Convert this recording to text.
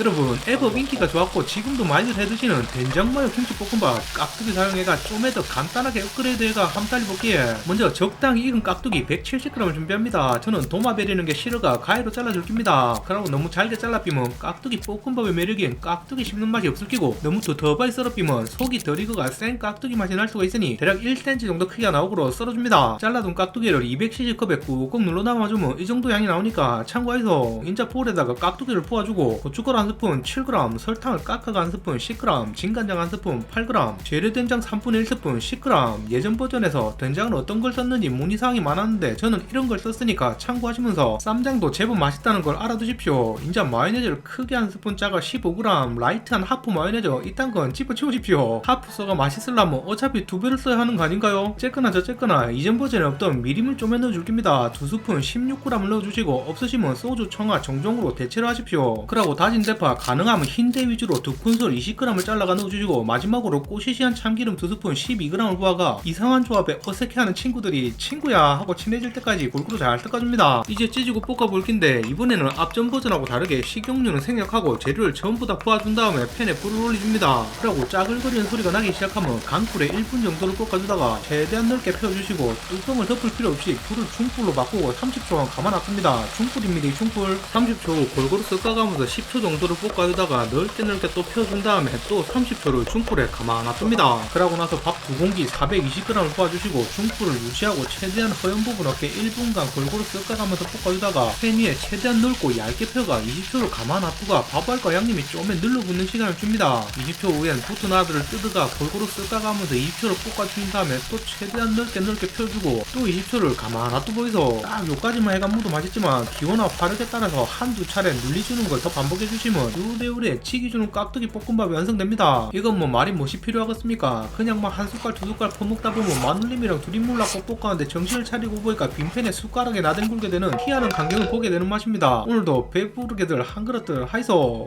여러분 애법 인기가 좋았고 지금도 많이들 해드시는 된장마요 김치볶음밥 깍두기 사용해가 좀에 더 간단하게 업그레이드해가 함 달리볼기에 먼저 적당히 익은 깍두기 170g을 준비합니다. 저는 도마 베리는 게 싫어가 가위로 잘라줄 깁니다. 그러고 너무 잘게 잘라비면 깍두기 볶음밥의 매력인 깍두기 씹는 맛이 없을 끼고 너무 더더바이 썰어비면 속이 덜 익어가 센 깍두기 맛이 날 수가 있으니 대략 1cm 정도 크기가 나오고로 썰어줍니다. 잘라둔 깍두기를 200cc 컵에 꾹꾹 눌러 담아주면 이 정도 양이 나오니까 참고해서 인자 볼에다가 깍두기를 부어주고 고춧가루 한 스푼 7g 설탕을 깎아가 한 스푼 10g 진간장 한 스푼 8g 재래된장 3분의 1스푼 10g 예전 버전에서 된장은 어떤 걸 썼는지 문의사항이 많았는데 저는 이런 걸 썼으니까 참고하시면서 쌈장도 제법 맛있다는 걸 알아두십시오. 인자 마요네즈를 크게 한 스푼 짜가 15g 라이트한 하프 마요네즈 이딴 건 집어치우십시오. 하프 써가 맛있으려면 어차피 두 배를 써야 하는 거 아닌가요? 쨌거나 저쨌거나 이전 버전에 없던 미림을 좀 넣어줄 깁니다. 두 스푼 16g을 넣어주시고 없으시면 소주 청아 정종으로 대체를 하십시오. 그리고 다진 대파 가능하면 흰대 위주로 두 큰술 20g을 잘라가 넣어주시고 마지막으로 꼬시시한 참기름 두 스푼 12g을 부어가 이상한 조합에 어색해하는 친구들이 친구야 하고 친해질 때까지 골고루 잘 닦아줍니다. 이제 찌지고 볶아볼 낀데 이번에는 앞전 버전하고 다르게 식용유는 생략하고 재료를 전부 다 부어준 다음에 팬에 불을 올려줍니다. 그리고 짜글거리는 소리가 나기 시작하면 강불에 1분 정도를 볶아주다가 최대한 넓게 펴주시고 뚜껑을 덮을 필요 없이 불을 중불로 바꾸고 30초간 가만 놔둡니다. 중불입니다 이 중불. 30초 후 골고루 섞어가면서 10초 정도 를 볶아주다가 넓게 넓게 또 펴준 다음에 또 30초를 중불에 놔둡니다. 그러고 나서 밥 두 공기 420g을 부어주시고 중불을 유지하고 최대한 허연 부분 없게 1분간 골고루 섞어가면서 볶아주다가 팬 위에 최대한 넓고 얇게 펴가 20초를 가만 놔두가 밥알과 양념이 좀에 눌러붙는 시간을 줍니다. 20초 후엔 붙은 아들을 뜯어가 골고루 섞어가면서 20초를 볶아준 다음에 또 최대한 넓게 넓게 펴주고 또 20초를 가만 놔두고서 딱 요까지만 해가 무도 맛있지만 기호나 화력에 따라서 한두 차례 눌리주는 걸 더 반복해주시면 요래요래 치기 주는 깍두기 볶음밥이 완성됩니다. 이건 뭐 말이 못이 필요하겠습니까? 그냥 뭐한 숟갈 두 숟갈 퍼먹다 보면 마눌님이랑 꼭 볶았는데 정신을 차리고 보니까 빈팬에 숟가락에 나댕굴게 되는 희한한 광경을 보게 되는 맛입니다. 오늘도 배부르게들 한 그릇들 하이소